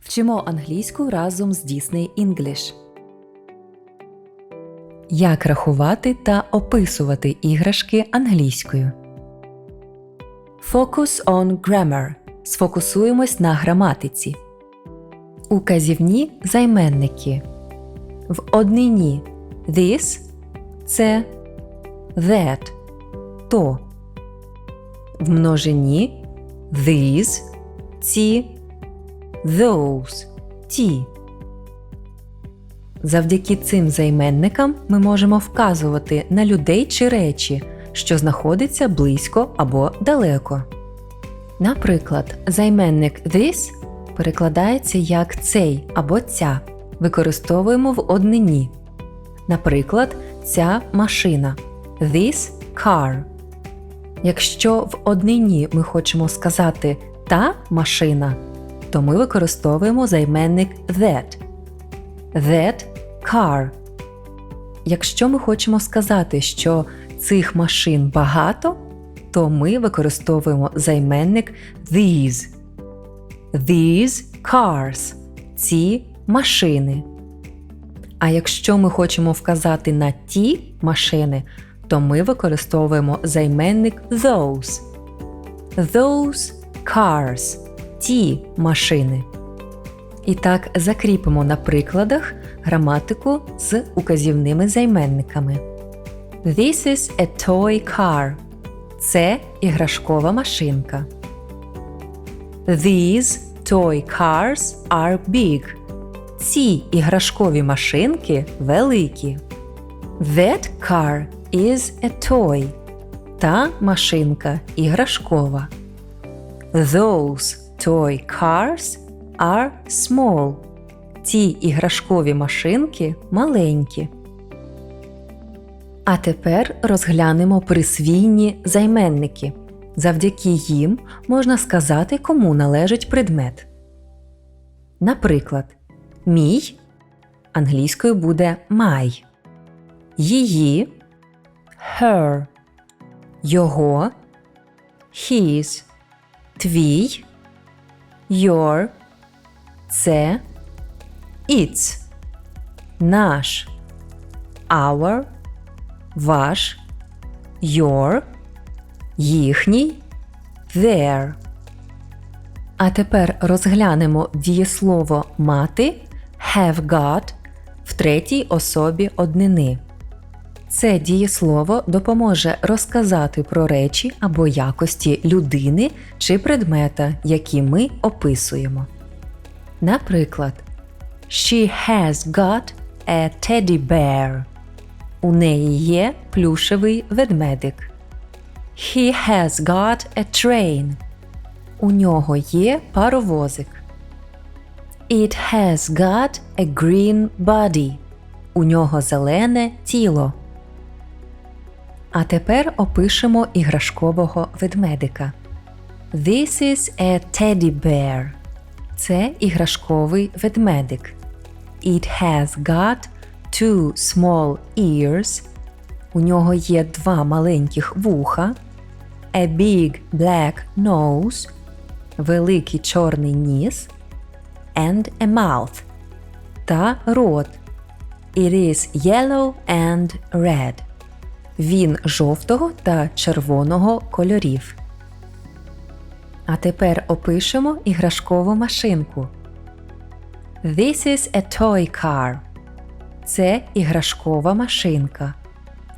Вчимо англійську разом з Disney English. Як рахувати та описувати іграшки англійською. Focus on grammar. Сфокусуємось на граматиці. Указівні займенники. В однині this це that то. В множині these ці those ті. Завдяки цим займенникам ми можемо вказувати на людей чи речі, що знаходяться близько або далеко. Наприклад, займенник this перекладається як цей або ця. Використовуємо в однині. Наприклад, ця машина this car. Якщо в однині ми хочемо сказати та машина, то ми використовуємо займенник that. That car. Якщо ми хочемо сказати, що цих машин багато, то ми використовуємо займенник these. These cars. Ці машини. А якщо ми хочемо вказати на ті машини, то ми використовуємо займенник those. Those cars. Ті машини. І так закріпимо на прикладах граматику з указівними займенниками. This is a toy car. Це іграшкова машинка. These toy cars are big. Ці іграшкові машинки великі. That car is a toy. Та машинка іграшкова. Those toy cars are small. Ці іграшкові машинки маленькі. А тепер розглянемо присвійні займенники. Завдяки їм можна сказати, кому належить предмет. Наприклад, мій англійською буде my, її her, його his, твій your, це its, наш, our, ваш, your, їхній, their. А тепер розглянемо дієслово мати have got в третій особі однини. Це дієслово допоможе розказати про речі або якості людини чи предмета, які ми описуємо. Наприклад, She has got a teddy bear. У неї є плюшевий ведмедик. He has got a train. У нього є паровозик. It has got a green body. У нього зелене тіло. А тепер опишемо іграшкового ведмедика. This is a teddy bear. Це іграшковий ведмедик. It has got two small ears. У нього є два маленьких вуха. A big black nose. Великий чорний ніс. And a mouth. Та рот. It is yellow and red. Він жовтого та червоного кольорів. А тепер опишемо іграшкову машинку. This is a toy car. Це іграшкова машинка.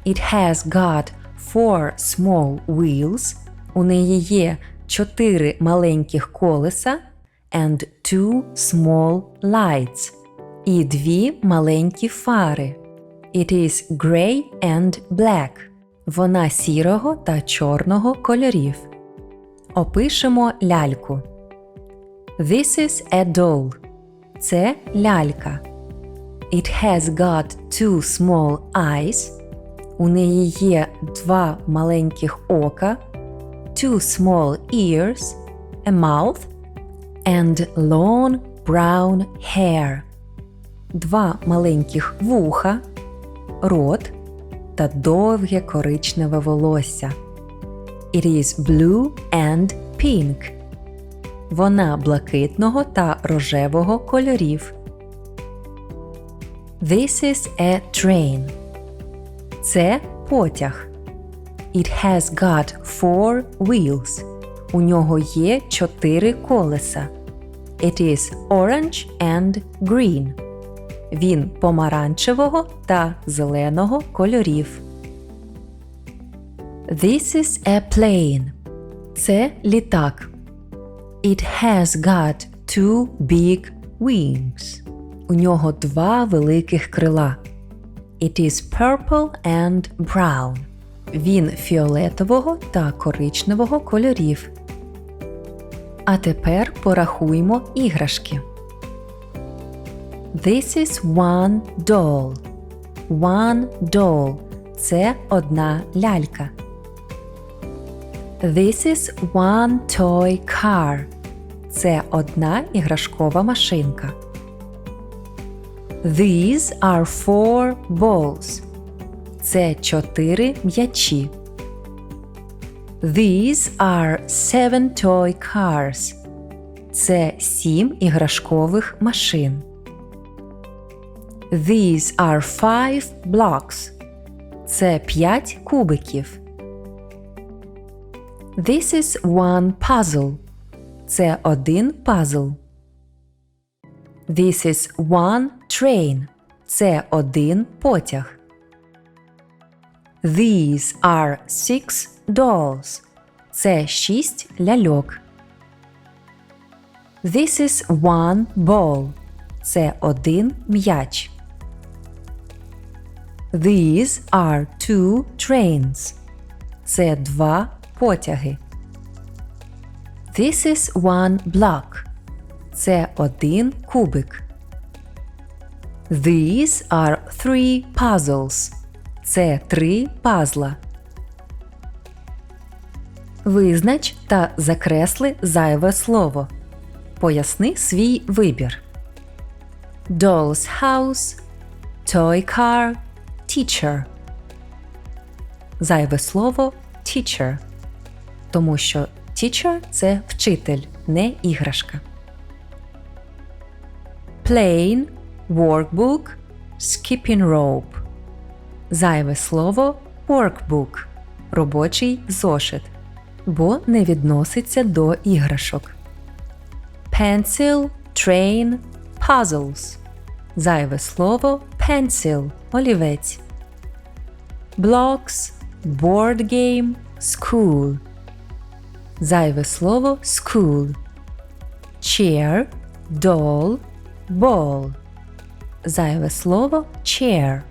It has got four small wheels. У неї є чотири маленьких колеса and two small lights. І дві маленькі фари. It is grey and black. Вона сірого та чорного кольорів. Опишемо ляльку. This is a doll. Це лялька. It has got two small eyes. У неї є два маленьких ока, two small ears, a mouth and long brown hair. Два маленьких вуха, рот та довге коричневе волосся. It is blue and pink. Вона блакитного та рожевого кольорів. This is a train. Це потяг. It has got four wheels. У нього є чотири колеса. It is orange and green. Він помаранчевого та зеленого кольорів. This is a plane. Це літак. It has got two big wings. У нього два великих крила. It is purple and brown. Він фіолетового та коричневого кольорів. А тепер порахуймо іграшки. This is one doll. One doll – це одна лялька. This is one toy car. Це одна іграшкова машинка. These are four balls. Це чотири м'ячі. These are seven toy cars. Це сім іграшкових машин. These are five blocks. Це п'ять кубиків. This is one puzzle. Це один пазл. This is one train. Це один потяг. These are six dolls. Це шість ляльок. This is one ball. Це один м'яч. These are two trains. Це два потяги. This is one block. Це один кубик. These are three puzzles. Це три пазла. Визнач та закресли зайве слово. Поясни свій вибір. Doll's house, toy car, teacher. Зайве слово teacher. Тому що teacher – це вчитель, не іграшка. Plane, workbook, skipping rope. Зайве слово workbook – робочий зошит, бо не відноситься до іграшок. Pencil, train, puzzles. Зайве слово pencil – олівець. Blocks, board game, school. Зайве слово school. Chair, doll, ball. Зайве слово chair.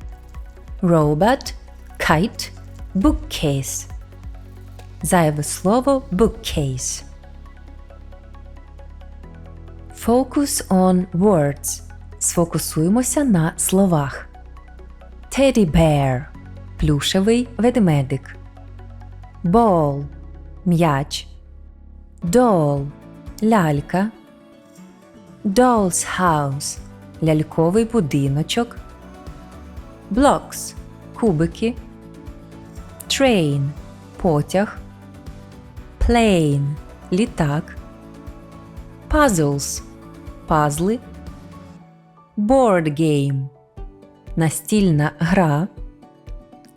Robot, kite, bookcase. Зайве слово bookcase. Focus on words. Сфокусуємося на словах. Teddy bear – Плюшевий ведмедик. Ball – м'яч. Doll – лялька. Doll's house – ляльковий будиночок. Blocks – кубики. Train – потяг. Plane – літак. Puzzles – пазли. Board game – настільна гра.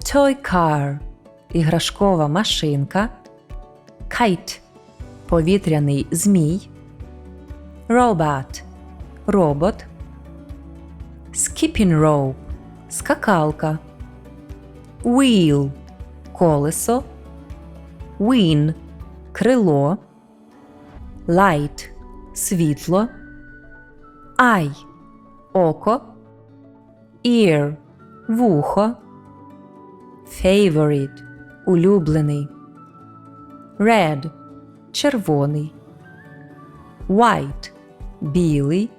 Toy car – іграшкова машинка. Kite – повітряний змій. Robot – робот. Skipping rope – скакалка. Wheel – колесо. Wing – крило. Light – світло. Eye – око. Ear – вухо. Favorite – улюблений. Red – червоний. White – білий.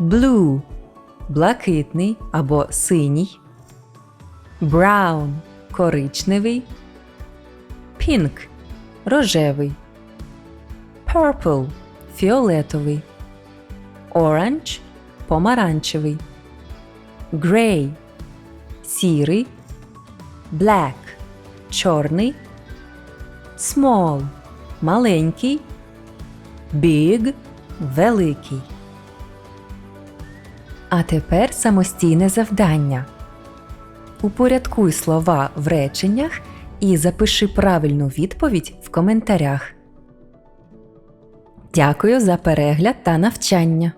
Blue – блакитний або синій. Brown – коричневий. Pink – рожевий. Purple – фіолетовий. Orange – помаранчевий. Grey – сірий. Black – чорний. Small – маленький. Big великий. А тепер самостійне завдання. Упорядкуй слова в реченнях і запиши правильну відповідь в коментарях. Дякую за перегляд та навчання.